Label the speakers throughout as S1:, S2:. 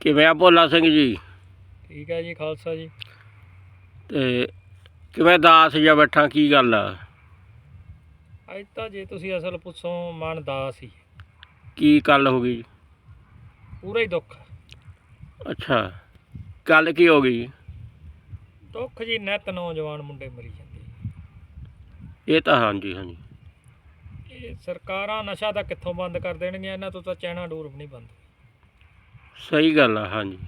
S1: ਕਿਵੇਂ ਆ ਭੋਲਾ ਸਿੰਘ ਜੀ?
S2: ਠੀਕ ਹੈ ਜੀ ਖਾਲਸਾ ਜੀ।
S1: ਤੇ ਕਿਵੇਂ ਦਾਸ ਜਿਹਾ ਬੈਠਾ ਕੀ ਗੱਲ ਆ?
S2: ਅੱਜ ਤਾਂ ਜੇ ਤੁਸੀਂ ਅਸਲ ਪੁੱਛੋ ਮਨ ਦਾ ਸੀ
S1: ਕੀ ਗੱਲ ਹੋ ਗਈ?
S2: ਪੂਰਾ ਹੀ ਦੁੱਖ।
S1: ਅੱਛਾ ਗੱਲ ਕੀ ਹੋ ਗਈ?
S2: ਦੁੱਖ ਜੀ ਨਿਤ ਨੌਜਵਾਨ ਮੁੰਡੇ ਮਰੀ ਜਾਂਦੇ।
S1: ਇਹ ਤਾਂ ਹਾਂਜੀ ਹਾਂਜੀ।
S2: ਇਹ ਸਰਕਾਰਾਂ ਨਸ਼ਾ ਤਾਂ ਕਿੱਥੋਂ ਬੰਦ ਕਰ ਦੇਣਗੀਆਂ? ਇਹਨਾਂ ਤੋਂ ਤਾਂ ਚੈਨਾ ਡੋਰ ਵੀ ਨਹੀਂ ਬੰਦ
S1: ਸਹੀ ਗੱਲ ਆ ਹਾਂਜੀ।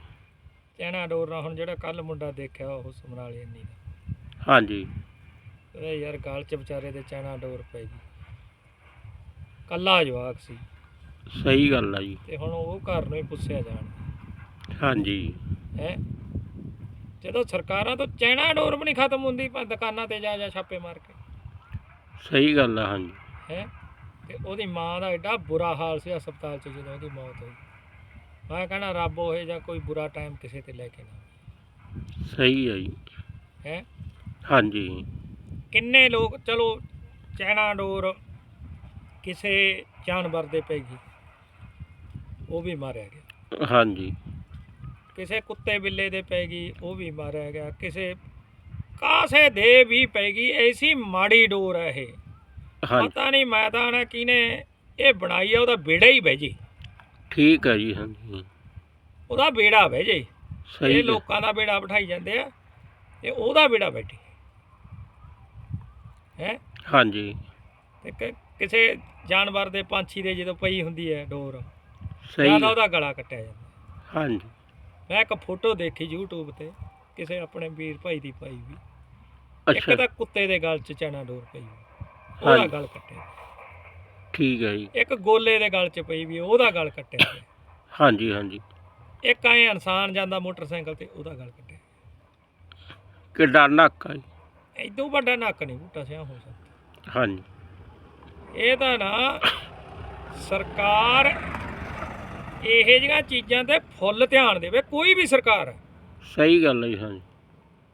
S2: ਚੈਨਾ ਡੋਰ ਨਾਲ ਹੁਣ ਜਿਹੜਾ ਕੱਲ ਮੁੰਡਾ ਦੇਖਿਆ ਉਹ ਸਮਰਾਲੇ ਇੰਨੀ ਦਾ।
S1: ਹਾਂਜੀ।
S2: ਇਹ ਯਾਰ ਗਲ ਚ ਵਿਚਾਰੇ ਦੇ ਚੈਨਾ ਡੋਰ ਪੈ ਗਈ। ਕੱਲਾ ਜਵਾਕ ਸੀ।
S1: ਸਹੀ ਗੱਲ ਆ ਜੀ।
S2: ਤੇ ਹੁਣ ਉਹ ਘਰ ਨੂੰ ਹੀ ਪੁੱਛਿਆ ਜਾਣ।
S1: ਹਾਂਜੀ।
S2: ਹੈ? ਜਦੋਂ ਸਰਕਾਰਾਂ ਤੋਂ ਚੈਨਾ ਡੋਰ ਵੀ ਨਹੀਂ ਖਤਮ ਹੁੰਦੀ ਪਰ ਦੁਕਾਨਾਂ ਤੇ ਜਾ ਜਾ ਛਾਪੇ ਮਾਰ ਕੇ।
S1: ਸਹੀ ਗੱਲ ਆ ਹਾਂਜੀ।
S2: ਹੈ? ਤੇ ਉਹਦੀ ਮਾਂ ਦਾ ਐਡਾ ਬੁਰਾ ਹਾਲ ਸੀ ਹਸਪਤਾਲ 'ਚ ਜਦੋਂ ਉਹਦੀ ਮੌਤ ਹੋਈ। ਮੈਂ ਕਹਿੰਦਾ ਰੱਬ ਹੋਏ ਜਾਂ ਕੋਈ ਬੁਰਾ ਟਾਈਮ ਕਿਸੇ ਤੇ ਲੈ ਕੇ ਨਾ
S1: ਸਹੀ ਆ ਜੀ।
S2: ਹੈ?
S1: ਹਾਂਜੀ।
S2: ਕਿੰਨੇ ਲੋਕ ਚਲੋ ਚੈਨਾ ਡੋਰ ਕਿਸੇ ਜਾਨਵਰ ਦੇ ਪੈ ਗਈ। ਉਹ ਵੀ ਮਾਰਿਆ ਗਿਆ।
S1: ਹਾਂਜੀ।
S2: ਕਿਸੇ ਕੁੱਤੇ ਬਿੱਲੇ ਦੇ ਪੈ ਗਈ ਉਹ ਵੀ ਮਾਰਿਆ ਗਿਆ। ਕਿਸੇ ਕਾਸੇ ਦੇ ਵੀ ਪੈ ਗਈ। ਐਸੀ ਮਾੜੀ ਡੋਰ ਹੈ ਇਹ।
S1: ਹਾਂਜੀ।
S2: ਪਤਾ ਨਹੀਂ ਮੈਦਾਨ ਕਿਨੇ ਇਹ ਬਣਾਈ ਆ ਉਹਦਾ ਬੇੜਾ ਹੀ ਬਹਿ ਜੇ।
S1: ਠੀਕ ਆ ਜੀ ਹਾਂਜੀ।
S2: ਉਹਦਾ ਬੇੜਾ ਬਹਿ ਜੇ।
S1: ਸਹੀ
S2: ਇਹ ਲੋਕਾਂ ਦਾ ਬੇੜਾ ਬਿਠਾਈ ਜਾਂਦੇ ਆ ਤੇ ਉਹਦਾ ਬੇੜਾ ਬੈਠੇ। ਹੈ?
S1: ਹਾਂਜੀ।
S2: ਤੇ ਕਿ- ਕਿਸੇ ਜਾਨਵਰ ਦੇ ਪੰਛੀ ਦੇ ਜਦੋਂ ਪਈ ਹੁੰਦੀ ਹੈ ਡੋਰ
S1: ਸਹੀ
S2: ਜਾਂ ਤਾਂ
S1: ਆ।
S2: ਉਹਦਾ ਗਲਾ ਕੱਟਿਆ ਜਾਂਦਾ।
S1: ਹਾਂਜੀ।
S2: ਮੈਂ ਇੱਕ ਫੋਟੋ ਦੇਖੀ YouTube ਤੇ ਕਿਸੇ ਆਪਣੇ ਵੀਰ ਭਾਈ ਦੀ ਪਾਈ ਵੀ ਇੱਕ
S1: ਅੱਛਾ।
S2: ਤਾਂ ਕੁੱਤੇ ਦੇ ਗਲ 'ਚ ਚਣਾ ਡੋਰ ਪਈ ਉਹਦਾ
S1: ਹਾਂਜੀ।
S2: ਗਲ ਕੱਟਿਆ।
S1: ਠੀਕ ਹੈ ਜੀ।
S2: ਇੱਕ ਗੋਲੇ ਦੇ ਗਲ 'ਚ ਪਈ ਵੀ ਉਹਦਾ ਗਲ ਕੱਟਿਆ। ਗਿਆ।
S1: ਹਾਂਜੀ ਹਾਂਜੀ।
S2: ਇੱਕ ਐ ਇਨਸਾਨ ਜਾਂਦਾ ਮੋਟਰਸਾਈਕਲ ਤੇ ਉਹਦਾ ਗਲ ਕੱਟਿਆ।
S1: ਕਿੱਡਾ ਨੱਕ ਆ ਜੀ।
S2: ਵੱਡਾ ਨੱਕ ਨਹੀਂ ਬੂਟਾ ਸਿਆ ਹੋ ਸਕਦਾ।
S1: ਹਾਂਜੀ।
S2: ਇਹ ਤਾਂ ਨਾ ਸਰਕਾਰ ਇਹ ਜਿਹੀਆਂ ਚੀਜ਼ਾਂ ਤੇ ਫੁੱਲ ਧਿਆਨ ਦੇਵੇ ਕੋਈ ਵੀ ਸਰਕਾਰ।
S1: ਸਹੀ ਗੱਲ ਹੈ ਜੀ ਹਾਂਜੀ।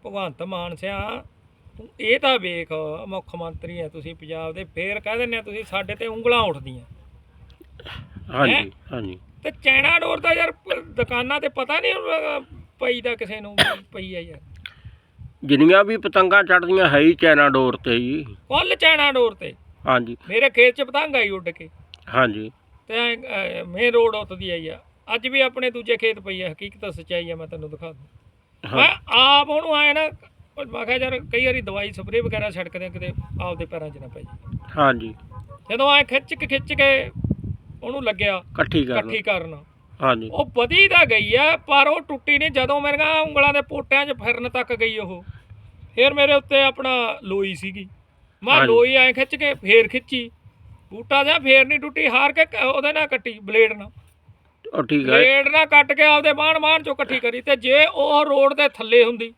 S2: ਭਗਵੰਤ ਮਾਨ ਸਿਆ ਤੂੰ ਇਹ ਤਾਂ ਵੇਖ ਮੁੱਖ ਮੰਤਰੀ ਹੈ ਤੁਸੀਂ ਪੰਜਾਬ ਦੇ ਫੇਰ ਕਹਿ ਦਿੰਦੇ ਆ ਤੁਸੀਂ ਸਾਡੇ ਤੇ ਉਂਗਲਾਂ ਉੱਠਦੀਆਂ।
S1: ਹਾਂਜੀ ਹਾਂਜੀ।
S2: ਤੇ ਚੈਨਾ ਡੋਰ ਤਾਂ ਯਾਰ ਦੁਕਾਨਾਂ ਤੇ ਪਤਾ ਨਹੀਂ ਪਈ ਦਾ ਕਿਸੇ ਨੂੰ ਪਈ ਆ ਯਾਰ।
S1: ਜਿੰਨੀਆਂ ਵੀ ਪਤੰਗਾਂ ਚੜਦੀਆਂ ਹੈ ਹੀ ਚਾਈਨਾ ਡੋਰ ਤੇ ਜੀ।
S2: ਕੁੱਲ ਚੈਨਾ ਡੋਰ ਤੇ।
S1: ਹਾਂਜੀ।
S2: ਮੇਰੇ ਖੇਤ 'ਚ ਪਤੰਗ ਆਈ ਉੱਡ ਕੇ।
S1: ਹਾਂਜੀ।
S2: ਤੇ ਮੇਨ ਰੋਡ ਉੱਤਦੀ ਆਈ ਆ। ਅੱਜ ਵੀ ਆਪਣੇ ਦੂਜੇ ਖੇਤ ਪਈ ਆ ਹਕੀਕਤ ਸੱਚਾਈ ਆ ਮੈਂ ਤੈਨੂੰ ਦਿਖਾ ਦੂੰ। ਮੈਂ ਆਪ ਉਹਨੂੰ ਆਏ ਨਾ ਉਹ ਮੈਂ ਕਿਹਾ ਯਾਰ ਕਈ ਵਾਰੀ ਦਵਾਈ ਸਪਰੇਅ ਵਗੈਰਾ ਛਿੜਕਦੇ ਆ ਕਿਤੇ ਆਪਦੇ ਪੈਰਾਂ 'ਚ ਨਾ ਪੈ
S1: ਹਾਂਜੀ।
S2: ਜਦੋਂ ਆਏ ਖਿੱਚ ਕੇ ਖਿੱਚ ਕੇ ਉਹਨੂੰ ਲੱਗਿਆ
S1: ਇਕੱਠੀ ਕਰ
S2: ਇਕੱਠੀ ਕਰਨ।
S1: ਹਾਂਜੀ।
S2: ਉਹ ਵਧੀ ਤਾਂ ਗਈ ਆ ਪਰ ਉਹ ਟੁੱਟੀ ਨਹੀਂ। ਜਦੋਂ ਮੇਰੀਆਂ ਉਂਗਲਾਂ ਦੇ ਪੋਟਿਆਂ 'ਚ ਫਿਰਨ ਤੱਕ ਗਈ ਉਹ ਫੇਰ ਮੇਰੇ ਉੱਤੇ ਆਪਣਾ ਲੋਈ ਸੀਗੀ। ਮੈਂ
S1: ਹਾਂਜੀ।
S2: ਲੋਈ ਐ ਖਿੱਚ ਕੇ ਫੇਰ ਖਿੱਚੀ। ਬੂਟਾ ਜਾਂ ਫੇਰ ਨਹੀਂ ਟੁੱਟੀ ਹਾਰ ਕੇ ਕ- ਉਹਦੇ ਨਾਲ ਕੱਟੀ ਬਲੇਡ ਨਾਲ।
S1: ਉਹ ਠੀਕ ਹੈ
S2: ਬਲੇਡ ਨਾਲ ਕੱਟ ਕੇ ਆਪਦੇ ਬਾਣ ਬਾਣ ਚੋਂ ਇਕੱਠੀ ਕਰੀ ਤੇ ਜੇ ਉਹ ਰੋਡ ਦੇ ਥੱਲੇ ਹੁੰਦੀ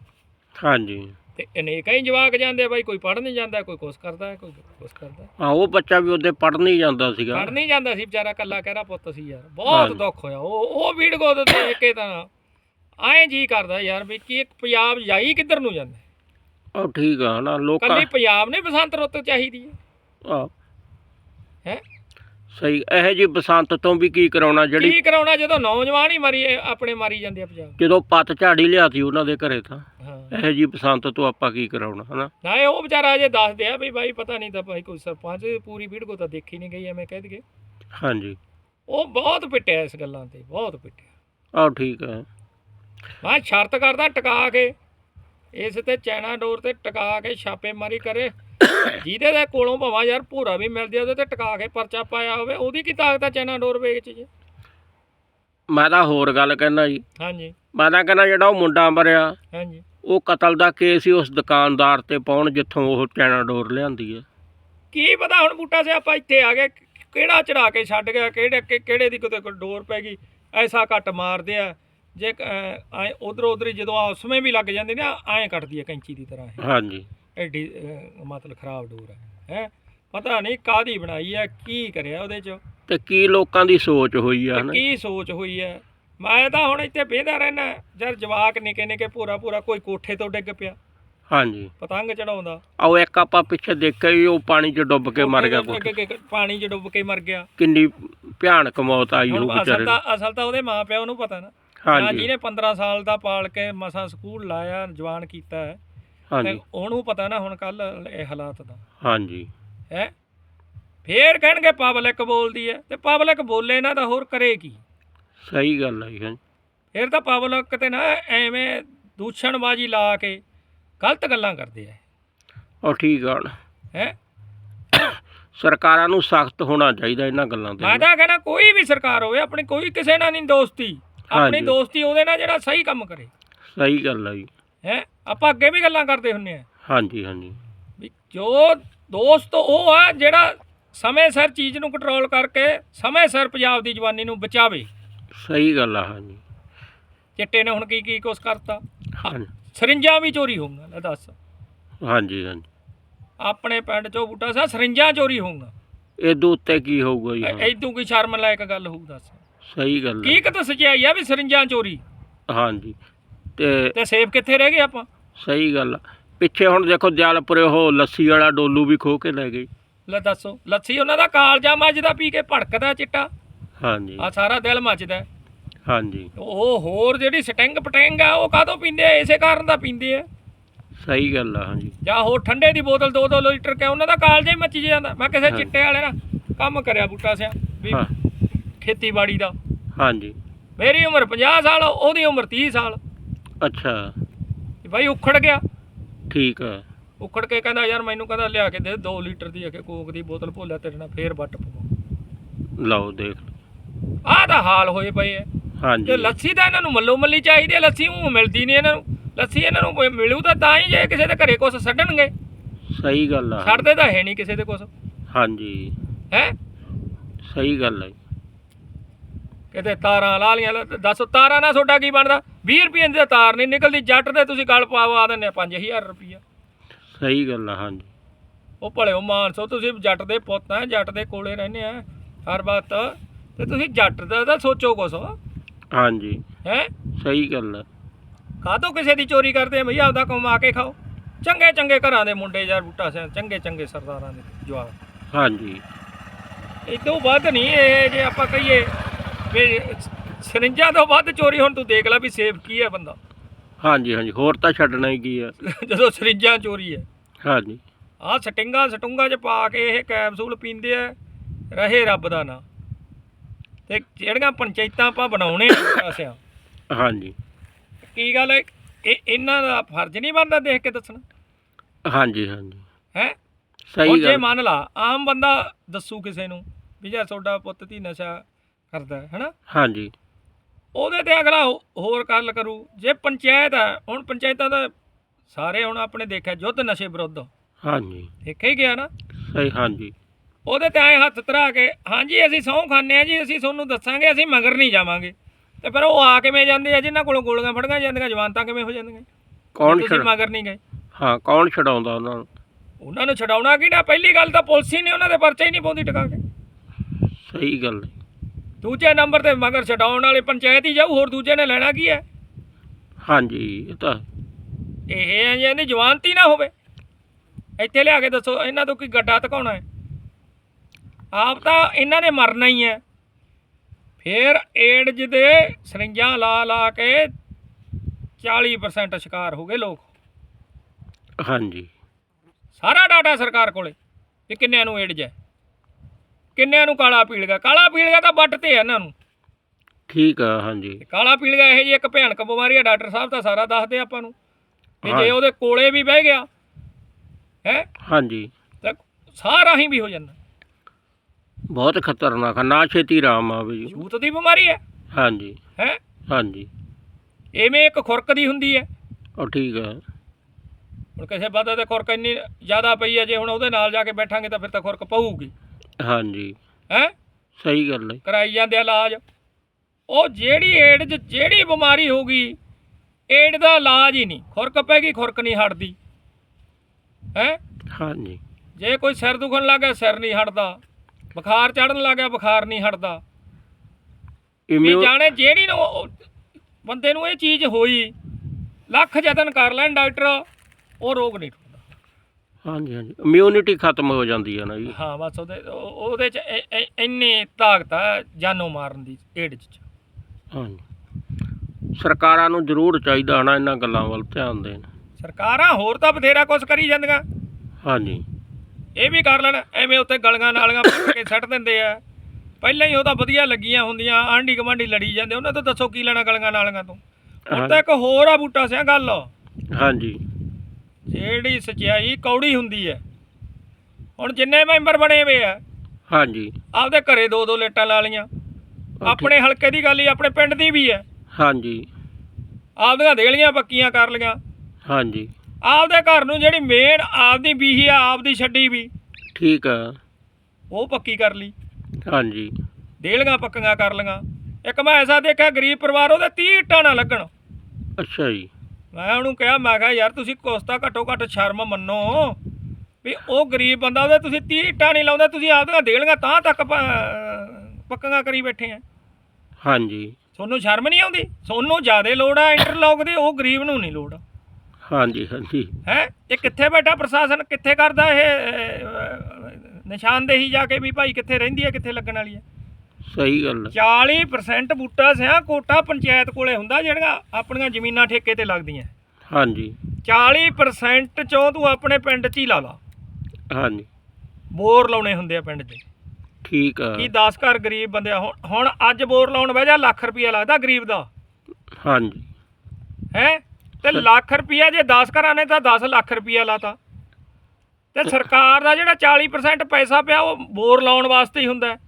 S1: ਹਾਂਜੀ।
S2: ਤੇ ਅਨੇਕਾਂ ਹੀ ਜਵਾਕ ਜਾਂਦੇ ਬਾਈ ਕੋਈ ਪੜ੍ਹ ਨਹੀਂ ਜਾਂਦਾ ਕੋਈ ਕੁਛ ਕਰਦਾ ਕੋਈ ਕੁਛ ਕਰਦਾ। ਹੈ।
S1: ਉਹ ਬੱਚਾ ਵੀ ਉਹਦੇ ਪੜ੍ਹ ਨਹੀਂ ਜਾਂਦਾ ਸੀਗਾ।
S2: ਪੜ੍ਹ ਨਹੀਂ ਜਾਂਦਾ ਸੀ ਵਿਚਾਰਾ ਕੱਲਾ ਕਹਿਰਾ ਪੁੱਤ ਸੀ ਯਾਰ ਬਹੁਤ
S1: ਹਾਂਜੀ।
S2: ਦੁੱਖ ਹੋਇਆ। ਉਹ ਉਹ ਵੀਡੀਓ ਦੇ ਦੇਖ ਕੇ ਤਾਂ ਐਂ ਜੀ ਕਰਦਾ ਯਾਰ ਵੀ ਕੀ ਇੱਕ ਪੰਜਾਬ ਜਾਈ ਕਿੱਧਰ ਨੂੰ ਜਾਂਦਾ।
S1: ਉਹ ਠੀਕ ਆ ਨਾ ਲੋਕਾਂ
S2: ਕੱਲੀ ਪੰਜਾਬ ਨੇ ਬਸੰਤ ਰੁੱਤ ਚਾਹੀਦੀ ਹੈ
S1: ਆਹ,
S2: ਹੈ?
S1: ਸਹੀ ਇਹ ਜੀ ਬਸੰਤ ਤੋਂ ਵੀ ਕੀ ਕਰਾਉਣਾ ਜਿਹੜੀ
S2: ਕੀ ਕਰਾਉਣਾ ਜਦੋਂ ਨੌਜਵਾਨ ਹੀ ਮਰੀ ਆਪਣੇ ਮਾਰੀ ਜਾਂਦੇ ਆ ਪੰਜਾਬ।
S1: ਜਦੋਂ ਪੱਤ ਝਾੜੀ ਲਿਆਤੀ ਉਹਨਾਂ ਦੇ ਘਰੇ ਤਾਂ
S2: ਹਾਂ।
S1: ਇਹ ਜੀ ਬਸੰਤ ਤੋਂ ਆਪਾਂ ਕੀ ਕਰਾਉਣਾ ਹਨਾ?
S2: ਨਾ ਇਹ ਉਹ ਵਿਚਾਰਾ ਅਜੇ ਦੱਸਦੇ ਆ ਵੀ ਬਾਈ ਪਤਾ ਨਹੀਂ ਤਾਂ ਭਾਈ ਕੋਈ ਸਰਪੰਚ ਪੂਰੀ ਵੀਡੀਓ ਤਾਂ ਦੇਖੀ ਨਹੀਂ ਗਈ ਐਵੇਂ ਕਹਿ ਦਈਏ।
S1: ਹਾਂਜੀ।
S2: ਉਹ ਬਹੁਤ ਪਿੱਟਿਆ ਇਸ ਗੱਲਾਂ ਤੇ ਬਹੁਤ ਪਿੱਟਿਆ।
S1: ਆਹ ਠੀਕ ਹੈ
S2: ਮੈਂ ਸ਼ਰਤ ਕਰਦਾ ਟਿਕਾ ਕੇ ਇਸ ਤੇ ਚੈਨਾ ਡੋਰ ਤੇ ਟਿਕਾ ਕੇ ਛਾਪੇਮਾਰੀ ਕਰੇ। ਜਿਹਦੇ ਦੇ ਕੋਲੋਂ ਭਾਵੇਂ ਯਾਰ ਭੂਰਾ ਵੀ ਮਿਲਦੀ ਆ, ਉਹਦੇ ਤੇ ਟਿਕਾ ਕੇ ਪਰਚਾ ਪਾਇਆ ਹੋਵੇ ਉਹਦੀ ਕੀ ਤਾਕਤ ਆ ਚੈਨਾ ਡੋਰ ਵੇਚ ਜੇ?
S1: ਮੈਂ ਤਾਂ ਹੋਰ ਗੱਲ ਕਹਿਣਾ ਜੀ।
S2: ਹਾਂਜੀ।
S1: ਮੈਂ ਤਾਂ ਕਹਿੰਦਾ ਜਿਹੜਾ ਉਹ ਮੁੰਡਾ ਮਰਿਆ
S2: ਹਾਂਜੀ।
S1: ਉਹ ਕਤਲ ਦਾ ਕੇਸ ਹੀ ਉਸ ਦੁਕਾਨਦਾਰ ਤੇ ਪਾਉਣ ਜਿੱਥੋਂ ਉਹ ਚਾਈਨਾ ਡੋਰ ਲਿਆਂਦੀ ਹੈ।
S2: ਕੀ ਪਤਾ ਹੁਣ ਬੂਟਾ ਸੇ ਆਪਾਂ ਇੱਥੇ ਆ ਗਏ ਕਿਹੜਾ ਚੜਾ ਕੇ ਛੱਡ ਗਿਆ ਕਿਹੜੇ ਕਿਹੜੇ ਦੀ ਕਿਤੇ ਕੋਈ ਡੋਰ ਪੈ ਗਈ ਐਸਾ ਕੱਟ ਮਾਰਦੇ ਆ ਜੇ ਐ ਉਧਰ ਉਧਰ ਜਦੋਂ ਉਸਵੇਂ ਵੀ ਲੱਗ ਜਾਂਦੀ ਨਾ ਐਂ ਕੱਟਦੀ ਹੈ ਕੈਂਚੀ ਦੀ ਤਰ੍ਹਾਂ
S1: ਹਾਂਜੀ।
S2: ਐਡੀ ਮਤਲਬ ਖਰਾਬ ਡੋਰ ਹੈ ਹੈ? ਪਤਾ ਨਹੀਂ ਕਾਦੀ ਬਣਾਈ ਹੈ ਕੀ ਕਰਿਆ ਉਹਦੇ ਚ?
S1: ਤੇ ਕੀ ਲੋਕਾਂ ਦੀ ਸੋਚ ਹੋਈ ਆ ਹਨਾ?
S2: ਕੀ ਸੋਚ ਹੋਈ ਹੈ? ਮੈਂ ਤਾਂ ਹੁਣ ਇੱਥੇ ਵੇਹਦਾ ਰਹਿਣਾ ਜਦ ਜਵਾਕ ਨਿੱਕੇ ਨਿੱਕੇ ਪੂਰਾ ਪੂਰਾ ਕੋਈ ਕੋਠੇ ਤੋਂ ਡਿੱਗ ਪਿਆ।
S1: ਹਾਂਜੀ।
S2: ਪਤੰਗ ਚੜਾਉਂਦਾ।
S1: ਆਓ ਇੱਕ ਆਪਾਂ ਪਿੱਛੇ ਦੇਖਿਆ ਜੀ ਉਹ ਪਾਣੀ 'ਚ ਡੁੱਬ ਕੇ ਮਰ ਗਿਆ
S2: ਅੱਗੇ ਪਾਣੀ 'ਚ ਡੁੱਬ ਕੇ ਮਰ ਗਿਆ।
S1: ਕਿੰਨੀ ਭਿਆਨਕ ਮੌਤ ਆਈ ਉਹ ਵਿਚਾਰੇ ਨੂੰ।
S2: ਤਾਂ ਅਸਲ ਤਾਂ ਉਹਦੇ ਮਾਪਿਆਂ ਨੂੰ ਪਤਾ ਨਾ। ਨਾ
S1: ਹਾਂਜੀ
S2: ਜਿਹਨੇ 15 ਸਾਲ ਦਾ ਪਾਲ ਕੇ ਮਸਾਂ ਸਕੂਲ ਲਾਇਆ ਜਵਾਨ ਕੀਤਾ ਹੈ। ਤੇ
S1: ਹਾਂਜੀ
S2: ਉਹਨੂੰ ਪਤਾ ਨਾ ਹੁਣ ਕੱਲ ਇਹ ਹਾਲਾਤ ਦਾ।
S1: ਹਾਂਜੀ।
S2: ਹੈ? ਫੇਰ ਕਹਿਣਗੇ ਪਬਲਿਕ ਬੋਲਦੀ ਹੈ ਤੇ ਪਬਲਿਕ ਬੋਲੇ ਨਾ ਤਾਂ ਹੋਰ ਕਰੇ ਕੀ?
S1: ਸਹੀ ਗੱਲ ਹੈ ਜੀ ਹਾਂਜੀ।
S2: ਫਿਰ ਤਾਂ ਪਬਲਿਕ ਤੇ ਨਾ ਐਵੇਂ ਦੂਸ਼ਣਬਾਜ਼ੀ ਲਾ ਕੇ ਗਲਤ ਗੱਲਾਂ ਕਰਦੇ ਆ।
S1: ਉਹ ਠੀਕ ਆ
S2: ਹੈ?
S1: ਸਰਕਾਰਾਂ ਨੂੰ ਸਖਤ ਹੋਣਾ ਚਾਹੀਦਾ ਇਹਨਾਂ ਗੱਲਾਂ ਤੇ।
S2: ਮੈਂ ਤਾਂ ਕਹਿੰਦਾ ਕੋਈ ਵੀ ਸਰਕਾਰ ਹੋਵੇ ਆਪਣੀ ਕੋਈ ਕਿਸੇ ਨਾਲ ਨਹੀਂ ਦੋਸਤੀ। ਆਪਣੀ
S1: ਹਾਂਜੀ।
S2: ਦੋਸਤੀ ਉਹਦੇ ਨਾਲ ਜਿਹੜਾ ਸਹੀ ਕੰਮ ਕਰੇ।
S1: ਸਹੀ ਗੱਲ ਹੈ ਜੀ।
S2: ਹੈ? ਆਪਾਂ ਅੱਗੇ ਵੀ ਗੱਲਾਂ ਕਰਦੇ ਹੁੰਨੇ ਆ।
S1: ਹਾਂਜੀ ਹਾਂਜੀ।
S2: ਵੀ ਜੋ ਦੋਸਤ ਉਹ ਆ ਜਿਹੜਾ ਸਮੇਂ ਸਿਰ ਚੀਜ਼ ਨੂੰ ਕੰਟਰੋਲ ਕਰਕੇ ਸਮੇਂ ਸਿਰ ਪੰਜਾਬ ਦੀ ਜਵਾਨੀ ਨੂੰ ਬਚਾਵੇ।
S1: ਸਹੀ ਗੱਲ ਆ ਹਾਂਜੀ।
S2: ਚਿੱਟੇ ਨੇ ਹੁਣ ਕੀ ਕੀ ਕੁਛ ਕਰਤਾ?
S1: ਹਾਂਜੀ।
S2: ਸਰਿੰਜਾਂ ਵੀ ਚੋਰੀ ਹੋਊਗਾ ਲੈ ਦੱਸ।
S1: ਹਾਂਜੀ ਹਾਂਜੀ।
S2: ਆਪਣੇ ਪਿੰਡ ਚੋਂ ਬੂਟਾ ਸਾਹਿਬ ਸਰਿੰਜਾਂ ਚੋਰੀ ਹੋਊਗਾ।
S1: ਇਹਦੇ ਉੱਤੇ ਕੀ ਹੋਊਗਾ ਜੀ ਹੁਣ?
S2: ਐਦੋਂ ਕੋਈ ਸ਼ਰਮ ਲਾਇਕ ਗੱਲ ਹੋਊ ਦੱਸ।
S1: ਸਹੀ ਗੱਲ
S2: ਕੀ
S1: ਹੈ
S2: ਕਿਤੇ ਸਚਾਈ ਆ ਵੀ ਸਰਿੰਜਾਂ ਚੋਰੀ?
S1: ਹਾਂਜੀ। ਤੇ
S2: ਤੇ ਸੇਫ ਕਿੱਥੇ ਰਹਿ ਗਏ ਆਪਾਂ?
S1: ਸਹੀ ਗੱਲ ਆ। ਪਿੱਛੇ ਹੁਣ ਦੇਖੋ ਦਿਆਲਪੁਰੇ ਉਹ ਲੱਸੀ ਵਾਲਾ ਡੋਲੂ ਵੀ ਖੋ ਕੇ ਲੈ ਗਏ
S2: ਲੈ ਦੱਸੋ ਲੱਸੀ ਉਹਨਾਂ ਦਾ ਕਾਲਜਾ ਮੱਝਦਾ ਪੀ ਕੇ ਭੜਕਦਾ ਚਿੱਟਾ?
S1: ਹਾਂਜੀ।
S2: ਆ ਸਾਰਾ ਦਿਲ ਮੱਚਦਾ
S1: ਹਾਂਜੀ।
S2: ਉਹ ਹੋਰ ਜਿਹੜੀ ਸਟਿੰਗ ਪਟੈਂਗ ਆ ਉਹ ਕਾਹਤੋਂ ਪੀਂਦੇ ਆ? ਇਸੇ ਕਾਰਨ ਦਾ ਪੀਂਦੇ ਆ।
S1: ਸਹੀ ਗੱਲ ਆ ਹਾਂਜੀ।
S2: ਜਾਂ ਹੋਰ ਠੰਡੇ ਦੀ ਬੋਤਲ 2-2 ਲੀਟਰ ਕੇ ਉਹਨਾਂ ਦਾ ਕਾਲਜਾ ਹੀ ਮੱਚ ਜਾਂਦਾ। ਮੈਂ ਕਿਸੇ। ਚਿੱਟੇ ਵਾਲੇ ਨਾਲ ਕੰਮ ਕਰਿਆ ਬੂਟਾ ਸਿਆ ਵੀ
S1: ਹਾਂ।
S2: ਖੇਤੀਬਾੜੀ ਦਾ।
S1: ਹਾਂਜੀ।
S2: ਮੇਰੀ ਉਮਰ 50 ਸਾਲ ਉਹਦੀ ਉਮਰ 30 ਸਾਲ।
S1: ਅੱਛਾ।
S2: ਭਾਈ ਉਖੜ ਗਿਆ।
S1: ਠੀਕ ਆ।
S2: ਉਖੜ ਕੇ ਕਹਿੰਦਾ ਯਾਰ ਮੈਨੂੰ ਕਹਿੰਦਾ ਲਿਆ ਕੇ ਦੇ 2 ਲੀਟਰ ਦੀ ਅਕੇ ਕੋਕ ਦੀ ਬੋਤਲ ਭੋਲਿਆ ਤੇਰੇ ਨਾਲ ਫੇਰ ਵੱਟ ਪਵਾ।
S1: ਲਓ ਦੇਖ।
S2: ਆਹ ਤਾਂ ਹਾਲ ਹੋਏ ਪਏ ਐ।
S1: ਹਾਂਜੀ।
S2: ਤੇ ਲੱਸੀ ਤਾਂ ਇਹਨਾਂ ਨੂੰ ਮੱਲੋ ਮੱਲੀ ਚਾਹੀਦੀ ਹੈ ਲੱਸੀ ਉਹ ਮਿਲਦੀ ਨਹੀਂ ਇਹਨਾਂ ਨੂੰ। ਲੱਸੀ ਇਹਨਾਂ ਨੂੰ ਕੋਈ ਮਿਲੂ ਤਾਂ ਤਾਂ ਹੀ ਜੇ ਕਿਸੇ ਦੇ ਘਰੇ ਕੁਛ ਛੱਡਣਗੇ।
S1: ਸਹੀ ਗੱਲ ਆ।
S2: ਛੱਡਦੇ ਤਾਂ ਹੈ ਨਹੀਂ ਕਿਸੇ ਦੇ ਕੁਛ।
S1: ਹਾਂਜੀ।
S2: ਹੈ?
S1: ਸਹੀ ਗੱਲ ਹੈ
S2: ਕਿਤੇ ਤਾਰਾਂ ਲਾ ਲੀਆਂ ਦੱਸੋ ਤਾਰਾਂ ਨਾਲ ਤੁਹਾਡਾ ਕੀ ਬਣਦਾ? 20 ਰੁਪਏ ਦੀ ਤਾਰ ਨਹੀਂ ਨਿਕਲਦੀ ਜੱਟ ਦੇ ਤੁਸੀਂ ਗਲ ਪਾਵਾ ਦਿੰਦੇ ਆ 5000 ਰੁਪਈਆ।
S1: ਸਹੀ ਗੱਲ ਆ ਹਾਂਜੀ।
S2: ਉਹ ਭਲਿਓ ਮਾਨਸੋ ਤੁਸੀਂ ਜੱਟ ਦੇ ਪੁੱਤ ਆ ਜੱਟ ਦੇ ਕੋਲੇ ਰਹਿੰਦੇ ਆ ਹਰ ਵਕਤ। ਤੇ ਤੁਸੀਂ ਜੱਟ ਦਾ ਤਾਂ ਸੋਚੋ ਕੁਛ।
S1: ਹਾਂਜੀ।
S2: ਹੈ?
S1: ਸਹੀ ਗੱਲ ਆ।
S2: ਕਾਹਤੋਂ ਕਿਸੇ ਦੀ ਚੋਰੀ ਕਰਦੇ ਆ? ਭਈਆ ਆਪਦਾ ਕਮਾ ਕੇ ਖਾਓ। ਚੰਗੇ ਚੰਗੇ ਘਰਾਂ ਦੇ ਮੁੰਡੇ ਯਾਰ ਬੂਟਾ ਸਿੰਘ ਚੰਗੇ ਚੰਗੇ ਸਰਦਾਰਾਂ ਦੇ ਜਵਾਬ
S1: ਹਾਂਜੀ।
S2: ਇਹ ਤੋਂ ਵੱਧ ਨਹੀਂ ਇਹ ਜੇ ਆਪਾਂ ਕਹੀਏ ਵੀ ਸਰਿੰਜਾਂ ਤੋਂ ਵੱਧ ਚੋਰੀ ਹੁਣ ਤੂੰ ਦੇਖ ਲੈ ਵੀ ਸੇਫ ਕੀ ਹੈ ਬੰਦਾ।
S1: ਹਾਂਜੀ ਹਾਂਜੀ ਹੋਰ ਤਾਂ ਛੱਡਣਾ ਹੀ ਕੀ ਆ
S2: ਜਦੋਂ ਸਰਿੰਜਾਂ ਚੋਰੀ ਹੈ।
S1: ਹਾਂਜੀ।
S2: ਆਹ ਸਟਿੰਗਾਂ ਸਟੁੰਗਾਂ 'ਚ ਪਾ ਕੇ ਇਹ ਕੈਪਸੂਲ ਪੀਂਦੇ ਆ ਰਹੇ ਰੱਬ ਦਾ ਨਾਂ। ਤੇ ਜਿਹੜੀਆਂ ਪੰਚਾਇਤਾਂ ਆਪਾਂ ਬਣਾਉਣੇ ਆ ਅਸਿਆ
S1: ਹਾਂਜੀ।
S2: ਕੀ ਗੱਲ ਹੈ ਇਹ ਇਹਨਾਂ ਦਾ ਫਰਜ਼ ਨਹੀਂ ਬਣਦਾ ਦੇਖ ਕੇ ਦੱਸਣਾ?
S1: ਹਾਂਜੀ ਹਾਂਜੀ।
S2: ਹੈ?
S1: ਸਹੀ
S2: ਜੇ
S1: ਗੱਲ।
S2: ਮੰਨ ਲਾ ਆਮ ਬੰਦਾ ਦੱਸੂ ਕਿਸੇ ਨੂੰ ਵੀ ਯਾਰ ਤੁਹਾਡਾ ਪੁੱਤ ਧੀ ਨਸ਼ਾ ਕਰਦਾ ਹੈ ਹਨਾ?
S1: ਹਾਂਜੀ।
S2: ਉਹਦੇ ਤੇ ਅਗਲਾ ਹੋਰ ਗੱਲ ਕਰੂ। ਜੇ ਪੰਚਾਇਤ ਹੈ ਹੁਣ ਪੰਚਾਇਤਾਂ ਦਾ ਸਾਰੇ ਹੁਣ ਆਪਣੇ ਦੇਖਿਆ ਯੁੱਧ ਨਸ਼ੇ ਵਿਰੁੱਧ।
S1: ਹਾਂਜੀ।
S2: ਦੇਖਿਆ ਹੀ ਗਿਆ ਨਾ?
S1: ਸਹੀ ਹਾਂਜੀ।
S2: ਉਹਦੇ ਤੇ ਐ ਹੱਥ ਧਰਾ ਕੇ ਹਾਂਜੀ ਅਸੀਂ ਸਹੁੰ ਖਾਂਦੇ ਆ ਜੀ ਅਸੀਂ ਤੁਹਾਨੂੰ ਦੱਸਾਂਗੇ ਅਸੀਂ ਮਗਰ ਨਹੀਂ ਜਾਵਾਂਗੇ। ਤੇ ਫਿਰ ਉਹ ਆ ਕਿਵੇਂ ਜਾਂਦੇ ਆ ਜਿਨ੍ਹਾਂ ਕੋਲੋਂ ਗੋਲੀਆਂ ਫੜੀਆਂ ਜਾਂਦੀਆਂ ਜਵਾਨਤਾਂ ਕਿਵੇਂ ਹੋ ਜਾਂਦੀਆਂ?
S1: ਕੌਣ
S2: ਤੁਸੀਂ
S1: ਛੜ
S2: ਮਗਰ ਨਹੀਂ ਗਏ।
S1: ਹਾਂ ਕੌਣ ਛਡਾਉਂਦਾ ਉਹਨਾਂ ਨੂੰ?
S2: ਉਹਨਾਂ ਨੂੰ ਛਡਾਉਣਾ ਕਿਹੜਾ ਪਹਿਲੀ ਗੱਲ ਤਾਂ ਪੁਲਿਸ ਹੀ ਨੇ ਉਹਨਾਂ ਦੇ ਪਰਚੇ ਹੀ ਨਹੀਂ ਪਾਉਂਦੀ ਟਿਕਾ ਕੇ।
S1: ਸਹੀ ਗੱਲ ਹੈ।
S2: ਦੂਜੇ ਨੰਬਰ ਤੇ ਮਗਰ ਛਡਾਉਣ ਵਾਲੇ ਪੰਚਾਇਤ ਹੀ ਜਾਊ ਹੋਰ ਦੂਜੇ ਨੇ ਲੈਣਾ ਕੀ ਹੈ?
S1: ਹਾਂਜੀ ਇਹ ਤਾਂ
S2: ਇਹ ਹੈ ਜੀ ਇਹਦੀ ਜਵਾਨਤੀ ਨਾ ਹੋਵੇ। ਇੱਥੇ ਲਿਆ ਕੇ ਦੱਸੋ ਇਹਨਾਂ ਤੋਂ ਕੀ ਗੱਡਾ ਧਕਾਉਣਾ ਹੈ? ਆਪ ਤਾਂ ਇਹਨਾਂ ਨੇ ਮਰਨਾ ਹੀ ਹੈ। ਫਿਰ ਏਡਜ ਦੇ ਸਰਿੰਜਾਂ ਲਾ ਲਾ ਕੇ 40% ਸ਼ਿਕਾਰ ਹੋ ਗਏ ਲੋਕ।
S1: ਹਾਂਜੀ।
S2: ਸਾਰਾ ਡਾਟਾ ਸਰਕਾਰ ਕੋਲੇ ਕਿ ਕਿੰਨਿਆਂ ਨੂੰ ਏਡਜ ਹੈ। ਕਿੰਨਿਆਂ ਨੂੰ ਕਾਲਾ ਪੀਲੀਆ ਕਾਲਾ ਪੀਲੀਆ ਤਾਂ ਵੱਟ ਤੇ ਹੈ ਇਹਨਾਂ ਨੂੰ।
S1: ਠੀਕ ਆ ਹਾਂਜੀ।
S2: ਕਾਲਾ ਪੀਲੀਆ ਇਹ ਜੀ ਇੱਕ ਭਿਆਨਕ ਬਿਮਾਰੀ ਹੈ ਡਾਕਟਰ ਸਾਹਿਬ ਤਾਂ ਸਾਰਾ ਦੱਸਦੇ ਆਪਾਂ ਨੂੰ
S1: ਹਾਂ।
S2: ਜੇ ਉਹਦੇ ਕੋਲੇ ਵੀ ਬਹਿ ਗਿਆ ਹੈ?
S1: ਹਾਂਜੀ।
S2: ਤਾਂ ਸਾਹ ਰਾਹੀਂ ਵੀ ਹੋ ਜਾਂਦਾ।
S1: ਬਹੁਤ ਖਤਰਨਾਕ ਆ ਨਾ ਛੇਤੀ ਰਾਮ ਆਵੇ ਜੀ।
S2: ਛੂਤ ਦੀ ਬਿਮਾਰੀ ਹੈ
S1: ਹਾਂਜੀ।
S2: ਹੈ?
S1: ਹਾਂਜੀ।
S2: ਐਵੇਂ ਇੱਕ ਖੁਰਕ ਦੀ ਹੁੰਦੀ ਹੈ
S1: ਉਹ ਠੀਕ ਆ।
S2: ਹੁਣ ਕਿਸੇ ਬੰਦੇ ਤੇ ਖੁਰਕ ਇੰਨੀ ਜ਼ਿਆਦਾ ਪਈ ਹੈ ਜੇ ਹੁਣ ਉਹਦੇ ਨਾਲ ਜਾ ਕੇ ਬੈਠਾਂਗੇ ਤਾਂ ਫਿਰ ਤਾਂ ਖੁਰਕ ਪਊਗੀ।
S1: ਹਾਂਜੀ।
S2: ਹੈ?
S1: ਸਹੀ ਗੱਲ ਹੈ।
S2: ਕਰਾਈ ਜਾਂਦੇ ਆ ਇਲਾਜ। ਉਹ ਜਿਹੜੀ ਏਡਜ਼ ਜਿਹੜੀ ਬਿਮਾਰੀ ਹੋਗੀ ਏਡ ਦਾ ਇਲਾਜ ਹੀ ਨਹੀਂ। ਖੁਰਕ ਪੈਗੀ ਖੁਰਕ ਨਹੀਂ ਹਟਦੀ। ਹੈ?
S1: ਹਾਂਜੀ।
S2: ਜੇ ਕੋਈ ਸਿਰ ਦੁਖਣ ਲੱਗਾ ਸਿਰ ਨਹੀਂ ਹਟਦਾ। ਬੁਖਾਰ ਚੜਨ ਲੱਗਾ ਬੁਖਾਰ ਨਹੀਂ ਹਟਦਾ।
S1: ਇਮਿਊ
S2: ਜਾਣੇ ਜਿਹੜੀ ਨੂੰ ਬੰਦੇ ਨੂੰ ਇਹ ਚੀਜ਼ ਹੋਈ ਲੱਖ ਯਤਨ ਕਰ ਲੈਣ ਡਾਕਟਰ ਉਹ ਰੋਗ ਨਹੀਂ
S1: ਹਾਂਜੀ ਹਾਂਜੀ। ਇਮਿਊਨਿਟੀ ਖਤਮ ਹੋ ਜਾਂਦੀ ਹੈ ਨਾ ਜੀ।
S2: ਹਾਂ ਬਸ ਉਹਦੇ ਉਹ- ਉਹਦੇ ਚ ਇ- ਇ- ਇੰਨੀ ਤਾਕਤ ਆ ਜਾਨੋਂ ਮਾਰਨ ਦੀ ਏਡਜ਼ ਚ।
S1: ਹਾਂਜੀ। ਸਰਕਾਰਾਂ ਨੂੰ ਜ਼ਰੂਰ ਚਾਹੀਦਾ ਹਨਾ ਇਹਨਾਂ ਗੱਲਾਂ ਵੱਲ ਧਿਆਨ ਦੇਣ।
S2: ਸਰਕਾਰਾਂ ਹੋਰ ਤਾਂ ਬਥੇਰਾ ਕੁਝ ਕਰੀ ਜਾਂਦੀਆਂ।
S1: ਹਾਂਜੀ।
S2: ਇਹ ਵੀ ਕਰ ਲੈਣ ਐਵੇਂ ਉੱਤੇ ਗਲੀਆਂ ਨਾਲੀਆਂ ਪੱਟ ਕੇ ਸੱਟ ਦਿੰਦੇ ਆ। ਪਹਿਲਾਂ ਹੀ ਉਹ ਤਾਂ ਵਧੀਆ ਲੱਗੀਆਂ ਹੁੰਦੀਆਂ ਆਂਢੀ ਗੁਆਂਢੀ ਲੜੀ ਜਾਂਦੇ ਉਹਨਾਂ ਤੋਂ ਦੱਸੋ ਕੀ ਲੈਣਾ ਗਲੀਆਂ ਨਾਲੀਆਂ ਤੋਂ। ਹੁਣ ਤਾਂ ਇੱਕ ਹੋਰ ਆ ਬੂਟਾ ਸਿਆ ਗੱਲ।
S1: ਹਾਂਜੀ।
S2: ਜਿਹੜੀ ਸਚਾਈ ਕੌੜੀ ਹੁੰਦੀ ਹੈ। ਹੁਣ ਜਿੰਨੇ ਮੈਂਬਰ ਬਣੇ ਹੋਏ ਆ
S1: ਹਾਂਜੀ।
S2: ਆਪਦੇ ਘਰੇ ਦੋ ਦੋ ਲੇਟਾਂ ਲਾ ਲੀਆਂ ਆਪਣੇ ਹਲਕੇ ਦੀ ਗੱਲ ਹੀ ਆਪਣੇ ਪਿੰਡ ਦੀ ਵੀ ਹੈ।
S1: ਹਾਂਜੀ।
S2: ਆਪਦੀਆਂ ਦੇਲੀਆਂ ਪੱਕੀਆਂ ਕਰ ਲੀਆਂ
S1: ਹਾਂਜੀ।
S2: ਆਪਦੇ ਘਰ ਨੂੰ ਜਿਹੜੀ ਮੇਨ ਆਪਦੀ ਬੀਹੀ ਆ ਆਪਦੀ ਛੱਡੀ ਵੀ
S1: ਠੀਕ ਆ।
S2: ਉਹ ਪੱਕੀ ਕਰ ਲਈ।
S1: ਹਾਂਜੀ।
S2: ਦੇਲੀਆਂ ਪੱਕੀਆਂ ਕਰ ਲੀਆਂ ਇੱਕ ਮੈਂ ਐਸਾ ਦੇਖਿਆ ਗਰੀਬ ਪਰਿਵਾਰ ਉਹਦੇ 30 ਇੱਟਾਂ ਨਾ ਲੱਗਣ।
S1: ਅੱਛਾ ਜੀ।
S2: ਮੈਂ ਉਹਨੂੰ ਕਿਹਾ ਮੈਂ ਕਿਹਾ ਯਾਰ ਤੁਸੀਂ ਕੋਸਤਾ ਘੱਟੋ ਘੱਟ ਸ਼ਰਮ ਮੰਨੋ ਵੀ ਉਹ ਗਰੀਬ ਬੰਦਾ ਉਹਦੇ ਤੁਸੀਂ 30 ਇੱਟਾਂ ਨਹੀਂ ਲਾਉਂਦੇ ਤੁਸੀਂ ਆਪਦੀਆਂ ਦੇਲੀਆਂ ਤਾਂ ਤੱਕ ਪੱਕੀਆਂ ਕਰੀ ਬੈਠੇ ਆ।
S1: ਹਾਂਜੀ।
S2: ਤੁਹਾਨੂੰ ਸ਼ਰਮ ਨਹੀਂ ਆਉਂਦੀ? ਤੁਹਾਨੂੰ ਜ਼ਿਆਦਾ ਲੋੜ ਆ ਇੰਟਰਲੌਕ ਦੀ ਉਹ ਗਰੀਬ ਨੂੰ ਨਹੀਂ ਲੋੜ।
S1: ਹਾਂਜੀ ਹਾਂਜੀ।
S2: ਹੈ? ਇਹ ਕਿੱਥੇ ਬੈਠਾ ਪ੍ਰਸ਼ਾਸਨ? ਕਿੱਥੇ ਕਰਦਾ ਇਹ ਨਿਸ਼ਾਨਦੇਹੀ ਜਾ ਕੇ ਵੀ ਭਾਈ ਕਿੱਥੇ ਰਹਿੰਦੀ ਹੈ ਕਿੱਥੇ ਲੱਗਣ ਵਾਲੀ ਹੈ?
S1: ਸਹੀ ਗੱਲ ਆ।
S2: 40% ਬੂਟਾ ਸਿਆ ਕੋਟਾ ਪੰਚਾਇਤ ਕੋਲੇ ਹੁੰਦਾ ਜਿਹੜੀਆਂ ਆਪਣੀਆਂ ਜ਼ਮੀਨਾਂ ਠੇਕੇ ਤੇ ਲੱਗਦੀਆਂ।
S1: ਹਾਂਜੀ।
S2: 40% ਚੋਂ ਤੂੰ ਆਪਣੇ ਪਿੰਡ 'ਚ ਹੀ ਲਾ ਲਾ।
S1: ਹਾਂਜੀ।
S2: ਬੋਰ ਲਾਉਣੇ ਹੁੰਦੇ ਆ ਪਿੰਡ 'ਚ
S1: ਠੀਕ ਆ।
S2: ਕੀ 10 ਘਰ ਗਰੀਬ ਬੰਦੇ ਹੁਣ ਹੁਣ ਅੱਜ ਬੋਰ ਲਾਉਣ ਬਹਿ ਜਾ ਲੱਖ ਰੁਪਇਆ ਲੱਗਦਾ ਗਰੀਬ ਦਾ।
S1: ਹਾਂਜੀ।
S2: ਹੈ? ਤੇ ਲੱਖ ਰੁਪਇਆ ਜੇ 10 ਘਰਾਂ ਨੇ ਤਾਂ 10 ਲੱਖ ਰੁਪਇਆ ਲਾਤਾ। ਤੇ ਸਰਕਾਰ ਦਾ ਜਿਹੜਾ 40% ਪੈਸਾ ਪਿਆ ਉਹ ਬੋਰ ਲਾਉਣ ਵਾਸਤੇ ਹੀ ਹੁੰਦਾ। ਹੈ।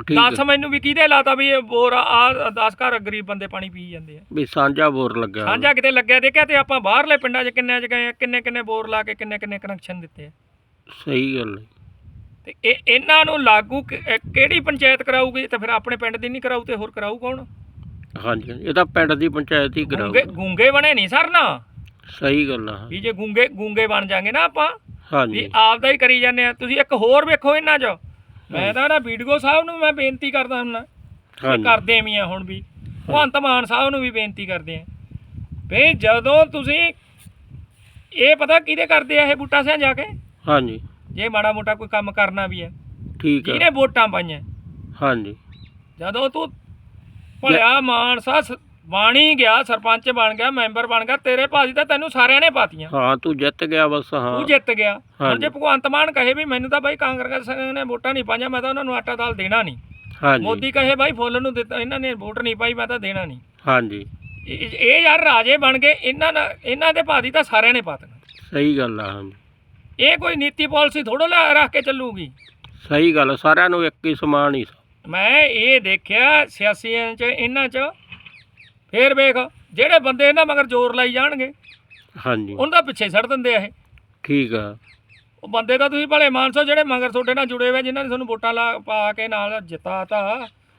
S1: ਠੀਕ
S2: ਦੱਸ। ਮੈਨੂੰ ਵੀ ਕਿਹਦੇ ਲਾਤਾ ਵੀ ਇਹ ਬੋਰ ਆ 10 ਘਰ ਗਰੀਬ ਬੰਦੇ ਪਾਣੀ ਪੀ ਜਾਂਦੇ ਆ।
S1: ਵੀ ਸਾਂਝਾ ਬੋਰ ਲੱਗਾ
S2: ਸਾਂਝਾ ਕਿਤੇ ਲੱਗਿਆ ਦੇਖਿਆ ਤੇ ਆਪਾਂ ਬਾਹਰਲੇ ਪਿੰਡਾਂ 'ਚ ਕਿੰਨੇ 'ਚ ਗਏ ਆ, ਕਿੰਨੇ ਕਿੰਨੇ ਬੋਰ ਲਾ ਕੇ ਕਿੰਨੇ ਕਿੰਨੇ ਕਨੈਕਸ਼ਨ ਦਿੱਤੇ ਆ।
S1: ਸਹੀ ਗੱਲ ਹੈ।
S2: ਤੇ ਇਹ ਇਹਨਾਂ ਨੂੰ ਲਾਗੂ ਕਿ- ਕਿਹੜੀ ਪੰਚਾਇਤ ਕਰਾਊਗੀ ਤੇ ਫਿਰ ਆਪਣੇ ਪਿੰਡ ਦੀ ਨਹੀਂ ਕਰਾਊ ਤੇ ਹੋਰ ਕਰਾਊ ਕੌਣ?
S1: ਹਾਂਜੀ ਹਾਂਜੀ। ਇਹ ਤਾਂ ਪਿੰਡ ਦੀ ਪੰਚਾਇਤ ਹੀ
S2: ਗੂੰਗੇ
S1: ਕਰਾਊ
S2: ਗੂੰਗੇ ਬਣੇ ਨਹੀਂ ਸਰ ਨਾ।
S1: ਸਹੀ ਗੱਲ ਆ।
S2: ਵੀ ਜੇ ਗੂੰਗੇ ਗੂੰਗੇ ਬਣ ਜਾਗੇ ਨਾ ਆਪਾਂ ਵੀ
S1: ਹਾਂਜੀ
S2: ਆਪਦਾ ਹੀ ਕਰੀ ਜਾਂਦੇ ਆ। ਤੁਸੀਂ ਇੱਕ ਹੋਰ ਵੇਖੋ ਇਹਨਾਂ 'ਚ। ਮੈਂ ਤਾਂ ਨਾ ਵੀਡੀਓ ਸਾਹਿਬ ਨੂੰ ਮੈਂ ਬੇਨਤੀ ਕਰਦਾ
S1: ਹਾਂਜੀ।
S2: ਕਰਦੇ ਵੀ ਆ ਹੁਣ ਵੀ। ਭਗਵੰਤ ਮਾਨ ਸਾਹਿਬ ਨੂੰ ਵੀ ਬੇਨਤੀ ਕਰਦੇ ਆ। ਵੀ ਜਦੋਂ ਤੁਸੀਂ ਇਹ ਪਤਾ ਕਿਹਦੇ ਕਰਦੇ ਆ ਇਹ ਬੂਟਾ ਸਿਆਂ ਜਾ ਕੇ?
S1: ਹਾਂਜੀ।
S2: ਜੇ ਮਾੜਾ ਮੋਟਾ ਕੋਈ ਕੰਮ ਕਰਨਾ ਵੀ ਹੈ
S1: ਠੀਕ ਆ।
S2: ਜਿਹਨੇ ਵੋਟਾਂ ਪਾਈਆਂ?
S1: ਹਾਂਜੀ।
S2: ਜਦੋਂ ਤੂੰ ਭਲਿਆ ਮਾਨਸਾ ਸ- ਬਾਣੀ ਗਿਆ ਸਰਪੰਚ ਬਣ ਗਿਆ ਮੈਂਬਰ ਬਣ ਗਿਆ ਤੇਰੇ ਭਾਜੀ ਤਾਂ ਤੈਨੂੰ ਸਾਰਿਆਂ ਨੇ ਪਾਤੀਆਂ।
S1: ਹਾਂ ਤੂੰ ਜਿੱਤ ਗਿਆ ਬਸ ਹਾਂ।
S2: ਤੂੰ ਜਿੱਤ ਗਿਆ। ਹੁਣ। ਜੇ ਭਗਵੰਤ ਮਾਨ ਕਹੇ ਵੀ ਮੈਨੂੰ ਤਾਂ ਬਾਈ ਕਾਂਗਰਸ ਨੇ ਵੋਟਾਂ ਨਹੀਂ ਪਾਈਆਂ ਮੈਂ ਤਾਂ ਉਹਨਾਂ ਨੂੰ ਆਟਾ ਦਾਲ ਦੇਣਾ ਨਹੀਂ।
S1: ਹਾਂਜੀ।
S2: ਮੋਦੀ ਕਹੇ ਬਾਈ ਫੁੱਲ ਨੂੰ ਦਿੱਤਾ ਇਹਨਾਂ ਨੇ ਵੋਟ ਨਹੀਂ ਪਾਈ ਮੈਂ ਤਾਂ ਦੇਣਾ ਨਹੀਂ।
S1: ਹਾਂਜੀ।
S2: ਇਹ ਯਾਰ ਰਾਜੇ ਬਣ ਗਏ ਇਹਨਾਂ ਨਾਲ ਇਹਨਾਂ ਦੇ ਭਾਜੀ ਤਾਂ ਸਾਰਿਆਂ ਨੇ ਪਾਤੀਆਂ।
S1: ਸਹੀ ਗੱਲ ਆ ਹਾਂਜੀ।
S2: ਇਹ ਕੋਈ ਨੀਤੀ ਪਾਲਿਸੀ ਥੋੜੋ ਲੈ ਰੱਖ ਕੇ ਚੱਲੂਗੀ।
S1: ਸਹੀ ਗੱਲ ਸਾਰਿਆਂ ਨੂੰ ਇੱਕ ਹੀ ਸਮਾਨ ਹੀ
S2: ਮੈਂ ਇਹ ਦੇਖਿਆ ਸਿਆਸੀਆਂ 'ਚ ਇਹਨਾਂ 'ਚ ਫੇਰ ਵੇਖ ਜਿਹੜੇ ਬੰਦੇ ਇਹਨਾਂ ਮਗਰ ਜ਼ੋਰ ਲਾਈ ਜਾਣਗੇ
S1: ਹਾਂਜੀ।
S2: ਉਹਨਾਂ ਦਾ ਪਿੱਛੇ ਛੱਡ ਦਿੰਦੇ ਆ ਇਹ।
S1: ਠੀਕ ਆ।
S2: ਉਹ ਬੰਦੇ ਤਾਂ ਤੁਸੀਂ ਭਲੇ ਮਾਨਸੋ ਜਿਹੜੇ ਮਗਰ ਤੁਹਾਡੇ ਨਾਲ ਜੁੜੇ ਹੋਏ ਜਿਨ੍ਹਾਂ ਨੇ ਤੁਹਾਨੂੰ ਵੋਟਾਂ ਲਾ ਪਾ ਕੇ ਨਾਲ ਜਿਤਾਤਾ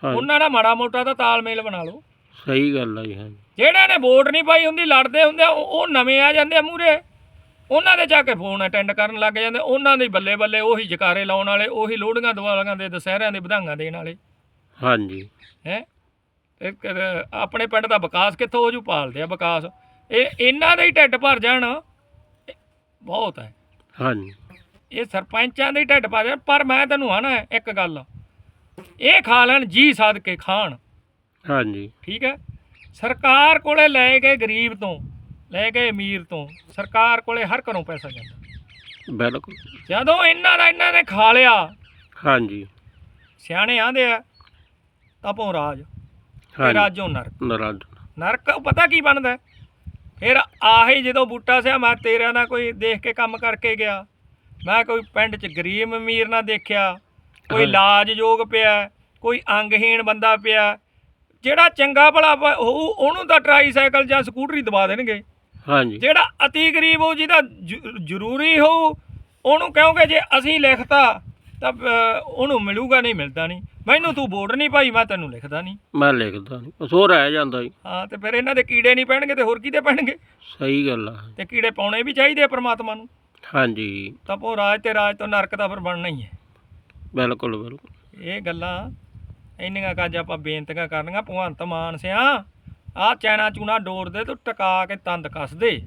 S2: ਉਹਨਾਂ ਦਾ ਮਾੜਾ ਮੋਟਾ ਤਾਂ ਤਾਲਮੇਲ ਬਣਾ ਲਓ।
S1: ਸਹੀ ਗੱਲ ਆ ਜੀ ਹਾਂਜੀ।
S2: ਜਿਹੜਿਆਂ ਨੇ ਵੋਟ ਨਹੀਂ ਪਾਈ ਹੁੰਦੀ ਲੜਦੇ ਹੁੰਦੇ ਉਹ ਨਵੇਂ ਆ ਜਾਂਦੇ ਆ ਮੂਰੇ ਉਹਨਾਂ ਦੇ ਜਾ ਕੇ ਫੋਨ ਅਟੈਂਡ ਕਰਨ ਲੱਗ ਜਾਂਦੇ ਉਹਨਾਂ ਦੇ ਬੱਲੇ ਬੱਲੇ ਉਹੀ ਜਕਾਰੇ ਲਾਉਣ ਵਾਲੇ ਉਹੀ ਲੋਹੜੀਆਂ ਦਿਵਾਲੀਆਂ ਦੇ ਦੁਸਹਿਰਿਆਂ ਦੇ ਵਧਾਈਆਂ ਦੇਣ ਵਾਲੇ।
S1: ਹਾਂਜੀ।
S2: ਹੈ? ਆਪਣੇ ਪਿੰਡ ਦਾ ਵਿਕਾਸ ਕਿੱਥੋਂ ਹੋ ਜੂ? ਪਾਲਦੇ ਆ ਵਿਕਾਸ। ਇਹ ਇਹਨਾਂ ਦੇ ਹੀ ਢਿੱਡ ਭਰ ਜਾਣ। ਬਹੁਤ ਹੈ।
S1: ਹਾਂਜੀ।
S2: ਇਹ ਸਰਪੰਚਾਂ ਦੇ ਹੀ ਢਿੱਡ ਭਰ ਜਾਣ। ਪਰ ਮੈਂ ਤੈਨੂੰ ਆਣਾ ਇੱਕ ਗੱਲ। ਇਹ ਖਾ ਲੈਣ ਜੀ ਸਦ ਕੇ ਖਾਣ।
S1: ਹਾਂਜੀ।
S2: ਠੀਕ ਹੈ? ਸਰਕਾਰ ਕੋਲੇ ਲੈ ਕੇ ਗਰੀਬ ਤੋਂ ਲੈ ਕੇ ਅਮੀਰ ਤੋਂ। ਸਰਕਾਰ ਕੋਲੇ ਹਰ ਘਰੋਂ ਪੈਸਾ ਜਾਂਦਾ।
S1: ਬਿਲਕੁਲ।
S2: ਜਦੋਂ ਇਹਨਾਂ ਦਾ ਇਹਨਾਂ ਨੇ ਖਾ ਲਿਆ
S1: ਹਾਂਜੀ।
S2: ਸਿਆਣੇ ਆਂਦੇ ਆ ਤਪੋਂ ਰਾਜ। ਤੇ
S1: ਹਾਂਜੀ।
S2: ਰਾਜੋਂ ਨਰਕ।
S1: ਨਰਾਜ
S2: ਨਰਕ ਪਤਾ ਕੀ ਬਣਦਾ? ਫਿਰ ਆਹੀ ਜਦੋਂ ਬੂਟਾ ਸਿਆ ਮੈਂ ਤੇਰਿਆਂ ਨਾਲ ਕੋਈ ਦੇਖ ਕੇ ਕੰਮ ਕਰਕੇ ਗਿਆ। ਮੈਂ ਕੋਈ ਪਿੰਡ 'ਚ ਗਰੀਬ ਅਮੀਰ ਨਾ ਦੇਖਿਆ। ਕੋਈ
S1: ਹਾਂ।
S2: ਇਲਾਜ ਯੋਗ ਪਿਆ ਕੋਈ ਅੰਗਹੀਣ ਬੰਦਾ ਪਿਆ। ਜਿਹੜਾ ਚੰਗਾ ਭਲਾ ਵਾ ਹੋਊ ਉਹਨੂੰ ਤਾਂ ਟਰਾਈਸਾਈਕਲ ਜਾਂ ਸਕੂਟਰੀ ਦਵਾ ਦੇਣਗੇ।
S1: ਹਾਂਜੀ।
S2: ਜਿਹੜਾ ਅਤੀ ਗਰੀਬ ਹੋ ਜਿਹਦਾ ਜ- ਜ਼ਰੂਰੀ ਹੋ ਉਹਨੂੰ ਕਹੋਗੇ ਜੇ ਅਸੀਂ ਲਿਖਤਾ ਤਾਂ ਉਹਨੂੰ ਮਿਲੂਗਾ ਨਹੀਂ ਮਿਲਦਾ ਨਹੀਂ। ਮੈਨੂੰ ਤੂੰ ਵੋਟ ਨਹੀਂ ਭਾਈ ਮੈਂ ਤੈਨੂੰ ਲਿਖਦਾ ਨਹੀਂ।
S1: ਮੈਂ ਲਿਖਦਾ ਨਹੀਂ। ਬਸ ਹੋ ਰਹਿ ਜਾਂਦਾ ਜੀ।
S2: ਹਾਂ ਤੇ ਫਿਰ ਇਹਨਾਂ ਦੇ ਕੀੜੇ ਨਹੀਂ ਪੈਣਗੇ ਤੇ ਹੋਰ ਕਿਹਦੇ ਪੈਣਗੇ?
S1: ਸਹੀ ਗੱਲ ਆ।
S2: ਤੇ ਕੀੜੇ ਪਾਉਣੇ ਵੀ ਚਾਹੀਦੇ ਆ ਪ੍ਰਮਾਤਮਾ ਨੂੰ।
S1: ਹਾਂਜੀ।
S2: ਤਾਂ ਉਹ ਰਾਜ ਤੇ ਰਾਜ ਤੋਂ ਨਰਕ ਤਾਂ ਫਿਰ ਬਣਨਾ ਹੀ ਹੈ।
S1: ਬਿਲਕੁਲ ਬਿਲਕੁਲ।
S2: ਇਹ ਗੱਲਾਂ ਇੰਨੀਆਂ ਕੱਜ ਆਪਾਂ ਬੇਨਤੀਆਂ ਕਰਨੀਆਂ। ਭਗਵੰਤ ਮਾਨ ਸਿਆ ਆਹ ਚੈਨਾ ਚੂਨਾ ਡੋਰ ਦੇ ਤੂੰ ਟਕਾ ਕੇ ਤੰਦ ਕੱਸ ਦੇ।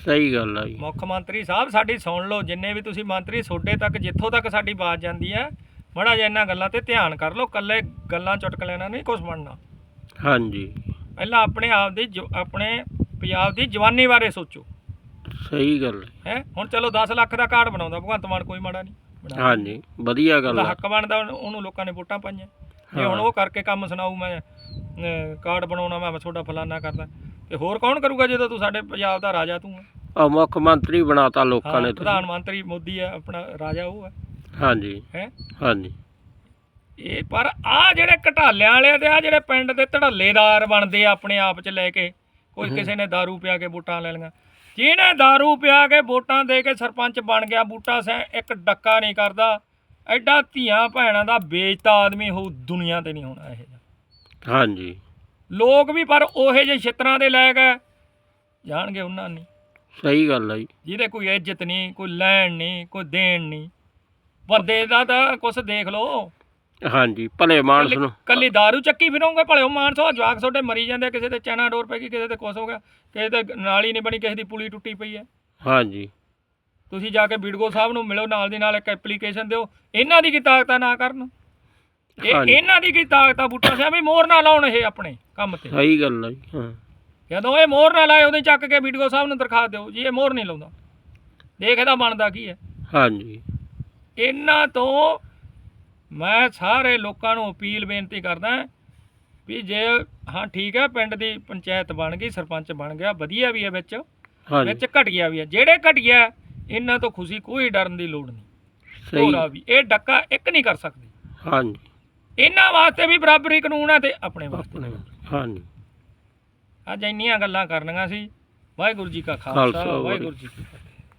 S1: ਸਹੀ ਗੱਲ ਆ ਜੀ।
S2: ਮੁੱਖ ਮੰਤਰੀ ਸਾਹਿਬ ਸਾਡੀ ਸੁਣ ਲਓ ਜਿੰਨੇ ਵੀ ਤੁਸੀਂ ਮੰਤਰੀ ਤੁਹਾਡੇ ਤੱਕ ਜਿੱਥੋਂ ਤੱਕ ਸਾਡੀ ਬਾਤ ਜਾਂਦੀ ਹੈ ਬੜਾ ਜਿਹਾ ਇਹਨਾਂ ਗੱਲਾਂ ਤੇ ਧਿਆਨ ਕਰ ਲਓ ਕੱਲੇ ਗੱਲਾਂ ਚੁਟਕਲਿਆਂ ਨਾਲ ਨਹੀਂ ਕੁਝ ਬਣਨਾ।
S1: ਹਾਂਜੀ।
S2: ਪਹਿਲਾਂ ਆਪਣੇ ਆਪ ਦੀ ਜੋ- ਆਪਣੇ ਪੰਜਾਬ ਦੀ ਜਵਾਨੀ ਬਾਰੇ ਸੋਚੋ।
S1: ਸਹੀ ਗੱਲ ਹੈ।
S2: ਹੈ? ਹੁਣ ਚਲੋ 10 ਲੱਖ ਦਾ ਕਾਰਡ ਬਣਾਉਂਦਾ ਭਗਵੰਤ ਮਾਨ ਕੋਈ ਮਾੜਾ ਨਹੀਂ।
S1: ਹਾਂਜੀ ਵਧੀਆ ਗੱਲ
S2: ਉਹਦਾ
S1: ਆ
S2: ਹੱਕ ਬਣਦਾ ਉਹਨੂੰ- ਉਹਨੂੰ ਲੋਕਾਂ ਨੇ ਵੋਟਾਂ ਪਾਈਆਂ। ਜੇ। ਹੁਣ ਉਹ ਕਰਕੇ ਕੰਮ ਸੁਣਾਊ ਮੈਂ ਅਹ, ਕਾਰਡ ਬਣਾਉਣਾ ਮੈਂ ਤੁਹਾਡਾ ਫਲਾਨਾ ਕਰਦਾ। ਤੇ ਹੋਰ ਕੌਣ ਕਰੂਗਾ ਜਦੋਂ ਤੂੰ ਸਾਡੇ ਪੰਜਾਬ ਦਾ ਰਾਜਾ ਤੂੰ ਹੈ
S1: ਆ ਮੁੱਖ ਮੰਤਰੀ ਬਣਾਤਾ ਲੋਕਾਂ
S2: ਹਾਂ
S1: ਨੇ
S2: ਪ੍ਰਧਾਨ
S1: ਤੁਸੀਂ।
S2: ਮੰਤਰੀ ਮੋਦੀ ਹੈ ਆਪਣਾ ਰਾਜਾ ਉਹ ਹੈ
S1: ਹਾਂਜੀ
S2: ਹੈ
S1: ਹਾਂਜੀ
S2: ਇਹ ਪਰ ਆ ਜਿਹੜੇ ਘਟਾਲਿਆਂ ਵਾਲੇ ਤੇ ਆ ਜਿਹੜੇ ਪਿੰਡ ਦੇ ਧੜੱਲੇਦਾਰ ਬਣਦੇ ਆ ਆਪਣੇ ਆਪ ਚ ਲੈ ਕੇ ਕੋਈ
S1: ਹਮ।
S2: ਕਿਸੇ ਨੇ दारू ਪਿਆ ਕੇ ਵੋਟਾਂ ਲੈ ਲਈਆਂ ਜਿਹਨੇ दारू ਪਿਆ ਕੇ ਵੋਟਾਂ ਦੇ ਕੇ ਸਰਪੰਚ ਬਣ ਗਿਆ ਬੂਟਾ ਸੈ ਇੱਕ ਡੱਕਾ ਨਹੀਂ ਕਰਦਾ ਐਡਾ ਧੀਆਂ ਭੈਣਾਂ ਦਾ ਵੇਚਤਾ ਆਦਮੀ ਹੋ ਦੁਨੀਆ ਤੇ ਨਹੀਂ ਹੋਣਾ ਇਹ ਜਿਹਾ।
S1: ਹਾਂਜੀ
S2: ਲੋਕ ਵੀ ਪਰ ਉਹੇ ਜਿਹੇ ਛਿੱਤਰਾਂ ਦੇ ਲੈ ਗਏ ਜਾਣਗੇ ਉਹਨਾਂ ਨਹੀਂ
S1: ਸਹੀ ਗੱਲ ਆ ਜੀ।
S2: ਜਿਹਦੇ ਕੋਈ ਇੱਜ਼ਤ ਨਹੀਂ ਕੋਈ ਲੈਣ ਨਹੀਂ ਕੋਈ ਦੇਣ ਨਹੀਂ। ਬੰਦੇ ਦਾ ਤਾਂ ਕੁਛ ਦੇਖ ਲਓ।
S1: ਹਾਂਜੀ ਭਲੇ ਮਾਨਸ ਨੂੰ।
S2: ਕੱਲੀ दारू ਚੱਕੀ ਫਿਰੋਂਗੇ ਭਲਿਓ ਮਾਨਸੋ। ਜਵਾਕ ਤੁਹਾਡੇ ਮਰੀ ਜਾਂਦੇ ਕਿਸੇ ਤੇ ਚੈਨਾ ਡੋਰ ਪੈ ਗਈ ਕਿਸੇ ਤੇ ਕੁਛ ਹੋ ਗਿਆ ਕਿਸੇ ਤੇ ਨਾਲੀ ਨਹੀਂ ਬਣੀ ਕਿਸੇ ਦੀ ਪੁਲੀ ਟੁੱਟੀ ਪਈ ਹੈ
S1: ਹਾਂਜੀ।
S2: ਤੁਸੀਂ ਜਾ ਕੇ ਬੀੜਗੋ ਸਾਹਿਬ ਨੂੰ ਮਿਲੋ ਨਾਲ ਦੀ ਨਾਲ ਇੱਕ ਐਪਲੀਕੇਸ਼ਨ ਦਿਓ। ਇਹਨਾਂ ਦੀ ਕੀ ਤਾਕਤ ਨਾ ਕਰਨ? ਇਹ
S1: ਹਾਂਜੀ।
S2: ਇਹਨਾਂ ਦੀ ਕੀ ਤਾਕਤ ਆ ਬੂਟਾ ਸਾਹਿਬ? ਵੀ ਮੋਹਰ ਨਾ ਲਾਉਣ ਇਹ ਆਪਣੇ ਕੰਮ ਤੇ।
S1: ਸਹੀ ਗੱਲ ਆ ਜੀ ਹਾਂ।
S2: ਜਦੋਂ ਇਹ ਮੋਹਰ ਨਾ ਲਾਏ ਉਹਦੇ ਚੱਕ ਕੇ ਬੀੜਗੋ ਸਾਹਿਬ ਨੂੰ ਦਰਖਾਸਤ ਦਿਓ ਜੀ ਇਹ ਮੋਹਰ ਨਹੀਂ ਲਾਉਂਦਾ। ਦੇਖ ਇਹਦਾ ਬਣਦਾ ਕੀ ਹੈ।
S1: ਹਾਂਜੀ।
S2: ਇਹਨਾਂ ਤੋਂ ਮੈਂ ਸਾਰੇ ਲੋਕਾਂ ਨੂੰ ਅਪੀਲ ਬੇਨਤੀ ਕਰਦਾ ਵੀ ਜੇ ਹਾਂ ਠੀਕ ਹੈ ਪਿੰਡ ਦੀ ਪੰਚਾਇਤ ਬਣ ਗਈ ਸਰਪੰਚ ਬਣ ਗਿਆ ਵਧੀਆ ਵੀ ਹੈ ਵਿੱਚ
S1: ਹਾਂਜੀ।
S2: ਵਿੱਚ ਘਟੀਆ ਵੀ ਹੈ। ਜਿਹੜੇ ਘਟੀਆ ਇਹਨਾਂ ਤੋਂ ਖੁਸ਼ੀ ਕੋਈ ਡਰਨ ਦੀ ਲੋੜ ਨਹੀਂ।
S1: ਸਹੀ।
S2: ਹੋਰਾ ਵੀ। ਇਹ ਡੱਕਾ ਇੱਕ ਨਹੀਂ ਕਰ ਸਕਦੇ।
S1: ਹਾਂਜੀ।
S2: ਇਹਨਾਂ ਵਾਸਤੇ ਵੀ ਬਰਾਬਰੀ ਕਾਨੂੰਨ ਹੈ ਤੇ ਆਪਣੇ ਵਾਸਤੇ।
S1: ਹਾਂਜੀ।
S2: ਅੱਜ ਇੰਨੀਆਂ ਗੱਲਾਂ ਕਰਨੀਆਂ ਸੀ। ਵਾਹਿਗੁਰੂ ਜੀ ਕਾ
S1: ਖਾਲਸਾ,
S2: ਵਾਹਿਗੁਰੂ ਜੀ ਕੀ ਫਤਿਹ।